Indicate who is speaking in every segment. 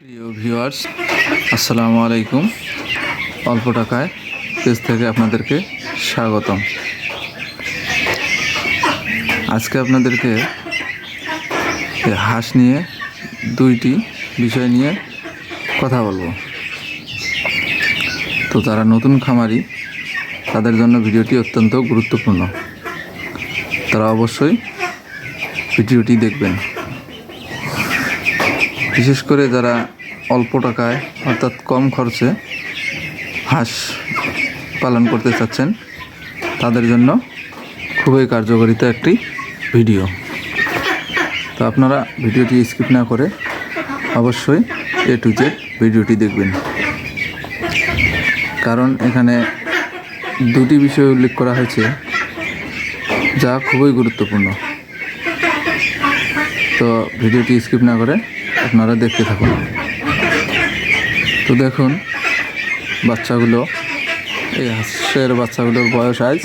Speaker 1: প্রিয় ভিউয়ার্স, আসসালামু আলাইকুম। অল্প টাকায় পেজ থেকে আপনাদেরকে স্বাগতম। আজকে আপনাদেরকে হাঁস নিয়ে দুইটি বিষয় নিয়ে কথা বলব। তো তারা নতুন খামারি, তাদের জন্য ভিডিওটি অত্যন্ত গুরুত্বপূর্ণ। তারা অবশ্যই ভিডিওটি দেখবেন। বিশেষ করে যারা অল্প টাকায়, অর্থাৎ কম খরচে হাঁস পালন করতে চাচ্ছেন, তাদের জন্য খুবই কার্যকারিতা একটি ভিডিও। তো আপনারা ভিডিওটি স্কিপ না করে অবশ্যই এ টু জেড ভিডিওটি দেখবেন। কারণ এখানে দুটি বিষয় উল্লেখ করা হয়েছে যা খুবই গুরুত্বপূর্ণ। তো ভিডিওটি স্কিপ না করে আপনারা দেখতে থাকুন। তো দেখুন, বাচ্চাগুলো, এই হাঁসের বাচ্চাগুলোর বয়স আজ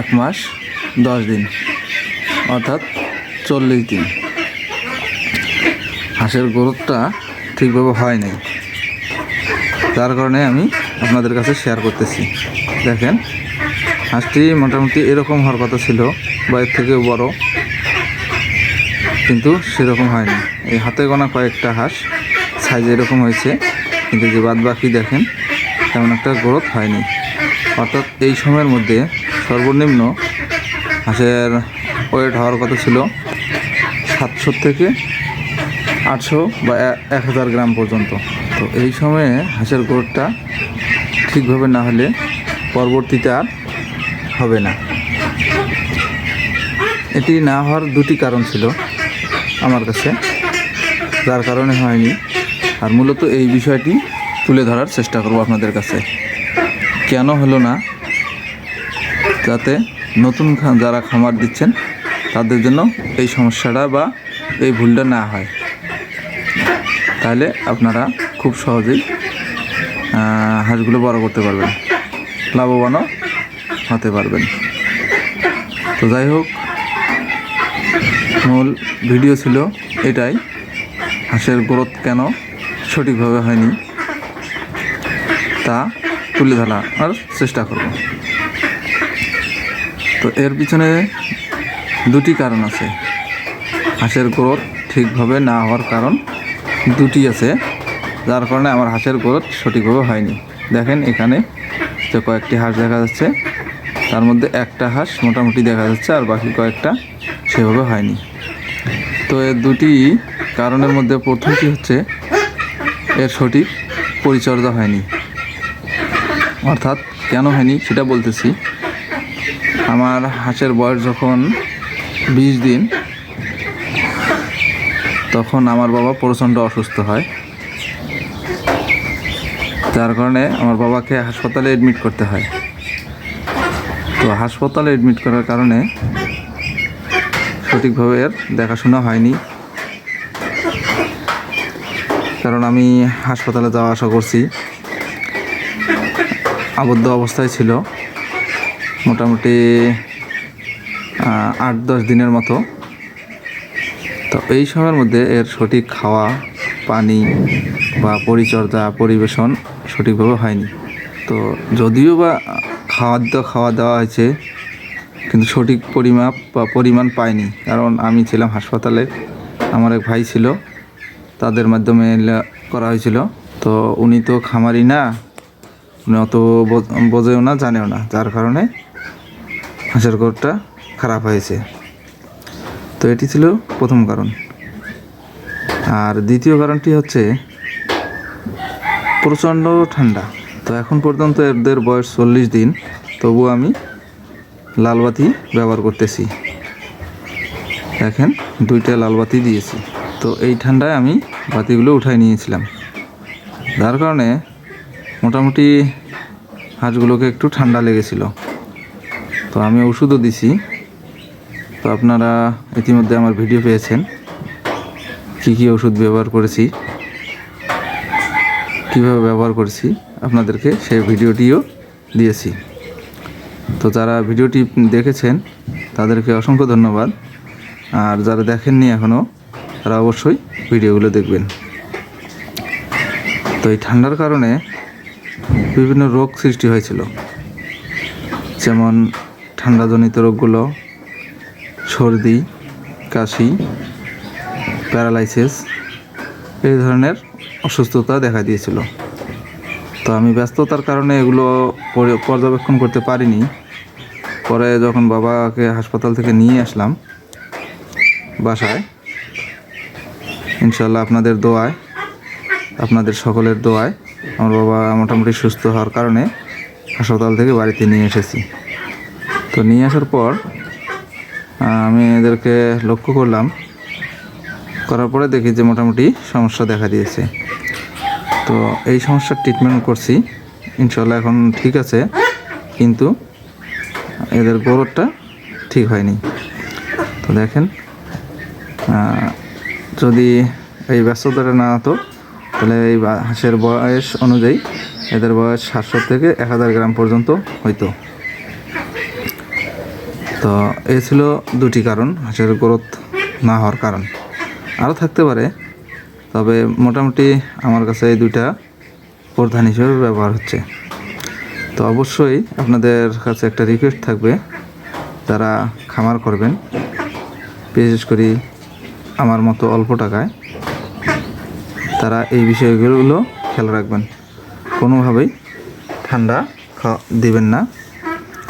Speaker 1: এক মাস, দশ দিন, অর্থাৎ চল্লিশ দিন। হাঁসের গ্রোথটা ঠিকভাবে হয় নাই। তার কারণে আমি আপনাদের কাছে শেয়ার করতেছি। দেখেন, হাঁসটি মোটামুটি এরকম হওয়ার কথা ছিল বা এর থেকেও বড়। কিন্তু সেরকম হয়নি। এই হাতে গোনা কয়েকটা হাঁস সাইজ এরকম হয়েছে, কিন্তু যে বাদ বাকি দেখেন, তেমন একটা গ্রোথ হয়নি। অর্থাৎ এই সময়ের মধ্যে সর্বনিম্ন হাঁসের ওয়েট হওয়ার কথা ছিল সাতশো থেকে আটশো বা এক হাজার গ্রাম পর্যন্ত। তো এই সময়ে হাঁসের গ্রোথটা ঠিকভাবে না হলে পরবর্তীতে আর হবে না। এটি না হওয়ার দুটি কারণ ছিল। আমার কাছে, যার কারণে হয়নি। আর মূলত এই বিষয়টি তুলে ধরার চেষ্টা করব আপনাদের কাছে। কেন হলো না? যাতে নতুন যারা খামার দিচ্ছেন, তাদের জন্য এই সমস্যাটা বা এই ভুলটা না হয়। তাহলে আপনারা খুব সহজেই হাঁসগুলো বড় করতে পারবেন। লাভবানও হতে পারবেন। তো যাই হোক মূল ভিডিও ছিল এটাই। হাঁসের গ্রোথ কেন সঠিকভাবে হয়নি তা তুলে ধরা আর চেষ্টা করব। তো এর পিছনে দুটি কারণ আছে। হাঁসের গ্রোথ ঠিকভাবে না হওয়ার কারণ দুটি আছে। যার কারণে আমার হাঁসের গ্রোথ সঠিকভাবে হয়নি। দেখেন এখানে যে কয়েকটি হাঁস দেখা যাচ্ছে, তার মধ্যে একটা হাঁস মোটামুটি দেখা যাচ্ছে আর বাকি কয়েকটা সেভাবে হয়নি। তো এর দুটি কারণের মধ্যে প্রথমটি হচ্ছে, এর সঠিক পরিচর্যা হয়নি। অর্থাৎ কেন হয়নি সেটা বলতেছি। আমার হাঁসের বয়স যখন বিশ দিন, তখন আমার বাবা প্রচণ্ড অসুস্থ হয়। যার কারণে আমার বাবাকে হাসপাতালে অ্যাডমিট করতে হয়। তো হাসপাতালে অ্যাডমিট করার কারণে সঠিকভাবে এর দেখাশোনা হয়নি। কারণ আমি হাসপাতালে যাওয়া আসা করছি। আবদ্ধ অবস্থায় ছিল। মোটামুটি আট, দশ দিনের মতো। তো এই সময়ের মধ্যে এর সঠিক খাওয়া, পানি বা পরিচর্যা, পরিবেশন সঠিকভাবে হয়নি। তো যদিও বা খাদ্য খাওয়া দেওয়া হয়েছে কিন্তু সঠিক পরিমাপ বা পরিমাণ পাইনি। কারণ আমি ছিলাম হাসপাতালে, আমার এক ভাই ছিল, তাদের মাধ্যমে করা হয়েছিল। তো উনি তো খামারি না, উনি অত বোঝ- বোঝেও না, জানেও না। যার কারণে হাঁসের ঘরটা খারাপ হয়েছে। তো এটি ছিল প্রথম কারণ। আর দ্বিতীয় কারণটি হচ্ছে, প্রচণ্ড ঠান্ডা। তো এখন পর্যন্ত এদের বয়স চল্লিশ দিন তবু আমি লালবাতি ব্যবহার করতেছি। দেখেন, দুইটা লালবাতি দিয়েছি। তো এই ঠান্ডায় আমি বাতিগুলো উঠাই নিয়েছিলাম। যার কারণে মোটামুটি হাঁসগুলোকে একটু ঠান্ডা লেগেছিল। তো আমি ওষুধও দিছি। তো আপনারা ইতিমধ্যে আমার ভিডিও পেয়েছেন। কী কী ওষুধ ব্যবহার করেছি, কীভাবে ব্যবহার করেছি, আপনাদেরকে সেই ভিডিওটিও দিয়েছি। তো যারা ভিডিওটি দেখেছেন, তাদেরকে অসংখ্য ধন্যবাদ। আর যারা দেখেননি এখনও তারা অবশ্যই ভিডিওগুলো দেখবেন। তো এই ঠান্ডার কারণে বিভিন্ন রোগ সৃষ্টি হয়েছিল। যেমন ঠান্ডাজনিত রোগগুলো, সর্দি, কাশি, প্যারালাইসিস, এই ধরনের অসুস্থতা দেখা দিয়েছিল। তো আমি ব্যস্ততার কারণে এগুলো পর্যবেক্ষণ করতে পারিনি। পরে যখন বাবাকে হাসপাতাল থেকে নিয়ে আসলাম বাসায় ইনশাল্লাহ আপনাদের দোয়ায়, আপনাদের সকলের দোয়ায় আমার বাবা মোটামুটি সুস্থ হওয়ার কারণে হাসপাতাল থেকে বাড়িতে নিয়ে এসেছি। তো নিয়ে আসার পর আমি এদেরকে লক্ষ্য করলাম, করার পরে দেখি যে মোটামুটি সমস্যা দেখা দিয়েছে। তো এই সমস্যার ট্রিটমেন্ট করছি। ইনশাল্লাহ এখন ঠিক আছে, কিন্তু এদের গ্রোথটা ঠিক হয়নি। তো দেখেন যদি এই ব্যস্ততাটা না হতো, তাহলে এই হাঁসের বয়স অনুযায়ী এদের বয়স সাতশো থেকে এক হাজার গ্রাম পর্যন্ত হইতো। তো এ ছিল দুটি কারণ, হাঁসের গ্রোথ না হওয়ার কারণ। আরও থাকতে পারে তবে মোটামুটি আমার কাছে এই দুইটা প্রধান হিসেবে ব্যবহার হচ্ছে। তো অবশ্যই আপনাদের কাছে একটা রিকোয়েস্ট থাকবে, যারা খামার করবেন, বিশেষ করে আমার মতো অল্প টাকায়, তারা এই বিষয়গুলো খেয়াল রাখবেন। কোনোভাবেই ঠান্ডা দিবেন না,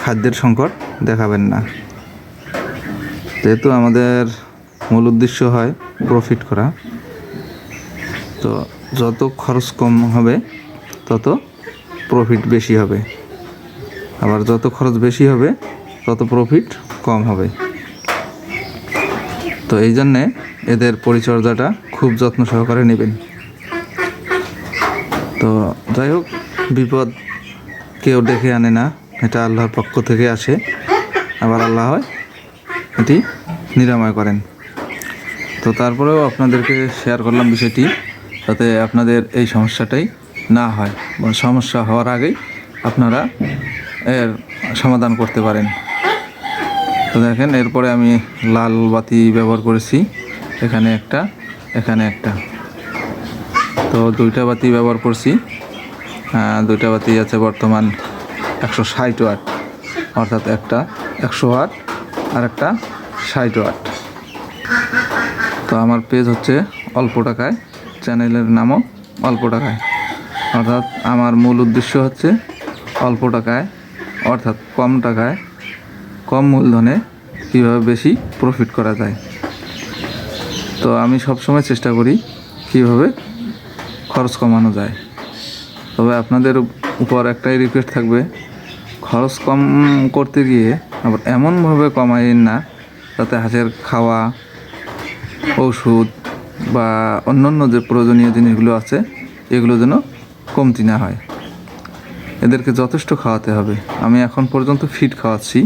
Speaker 1: খাদ্যের সংকট দেখাবেন না। যেহেতু আমাদের মূল উদ্দেশ্য হয় প্রফিট করা তো যত খরচ কম হবে, তত প্রফিট বেশি হবে। আবার যত খরচ বেশি হবে, তত প্রফিট কম হবে। তো এই জন্যে এদের পরিচর্যাটা খুব যত্ন সহকারে নেবেন। তো যাই হোক, বিপদ কেউ ডেকে আনে না, এটা আল্লাহর পক্ষ থেকে আসে। আবার আল্লাহ হয়, এটি নিরাময় করেন। তো তারপরেও আপনাদেরকে শেয়ার করলাম বিষয়টি। যাতে আপনাদের এই সমস্যাটাই না হয় সমস্যা হওয়ার আগেই আপনারা এর সমাধান করতে পারেন। তো দেখেন, এরপরে আমি লাল বাতি ব্যবহার করেছি। এখানে একটা এখানে একটা। তো দুইটা বাতি ব্যবহার করছি। দুইটা বাতি আছে বর্তমান একশো ষাট ওয়াট। অর্থাৎ একটা একশো ওয়াট, আর একটা ষাট ওয়াট। তো আমার পেজ হচ্ছে অল্প টাকায় চ্যানেলের নামও অল্প টাকায়। অর্থাৎ আমার মূল উদ্দেশ্য হচ্ছে অল্প টাকায়, অর্থাৎ কম টাকায়, কম মূলধনে কীভাবে বেশি প্রফিট করা যায়। তো আমি সবসময় চেষ্টা করি কীভাবে খরচ কমানো যায়। তবে আপনাদের উপর একটাই রিকোয়েস্ট থাকবে, খরচ কম করতে গিয়ে আবার এমনভাবে কমাইন না, যাতে হাঁসের খাওয়া, ওষুধ বা অন্যান্য যে প্রয়োজনীয় জিনিসগুলো আছে, এগুলো যেন কমতি না হয়। এদেরকে যথেষ্ট খাওয়াতে হবে। আমি এখন পর্যন্ত ফিড খাওয়াচ্ছি।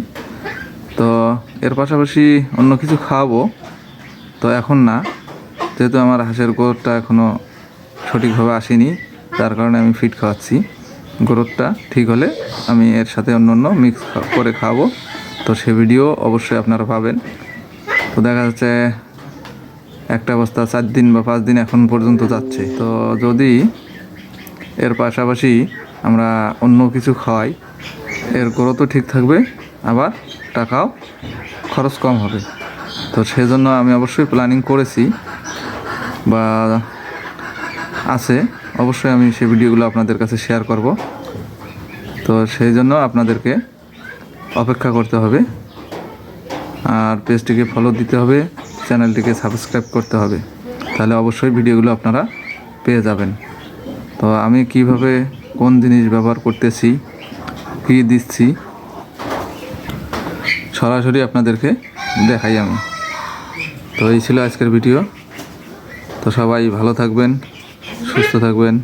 Speaker 1: তো এর পাশাপাশি অন্য কিছু খাওয়াবো। তো এখন না, যেহেতু আমার হাঁসের গোরটা এখনও সঠিকভাবে আসেনি, তার কারণে আমি ফিড খাওয়াচ্ছি। গ্রোথটা ঠিক হলে আমি এর সাথে অন্য অন্য মিক্স করে খাওয়াবো। তো সে ভিডিও অবশ্যই আপনারা পাবেন। তো দেখা যাচ্ছে একটা বস্তা চার দিন বা পাঁচ দিন এখন পর্যন্ত যাচ্ছে। তো যদি এর পাশাপাশি আমরা অন্য কিছু খাওয়াই, এর গ্রোথও ঠিক থাকবে, আবার টাকাও খরচ কম হবে। তো সেজন্য আমি অবশ্যই প্ল্যানিং করেছি বা আছে, অবশ্যই আমি সেই ভিডিওগুলো আপনাদের কাছে শেয়ার করব। তো সেই জন্য আপনাদেরকে অপেক্ষা করতে হবে। আর পেজটিকে ফলো দিতে হবে। চ্যানেলটিকে সাবস্ক্রাইব করতে হবে। তাহলে অবশ্যই ভিডিওগুলো আপনারা পেয়ে যাবেন। তো আমি কীভাবে কোন জিনিস ব্যবহার করতেছি, কী দিচ্ছি, সরাসরি আপনাদেরকে দেখাই আমি। তো এই ছিল আজকের ভিডিও। তো সবাই ভালো থাকবেন, সুস্থ থাকবেন।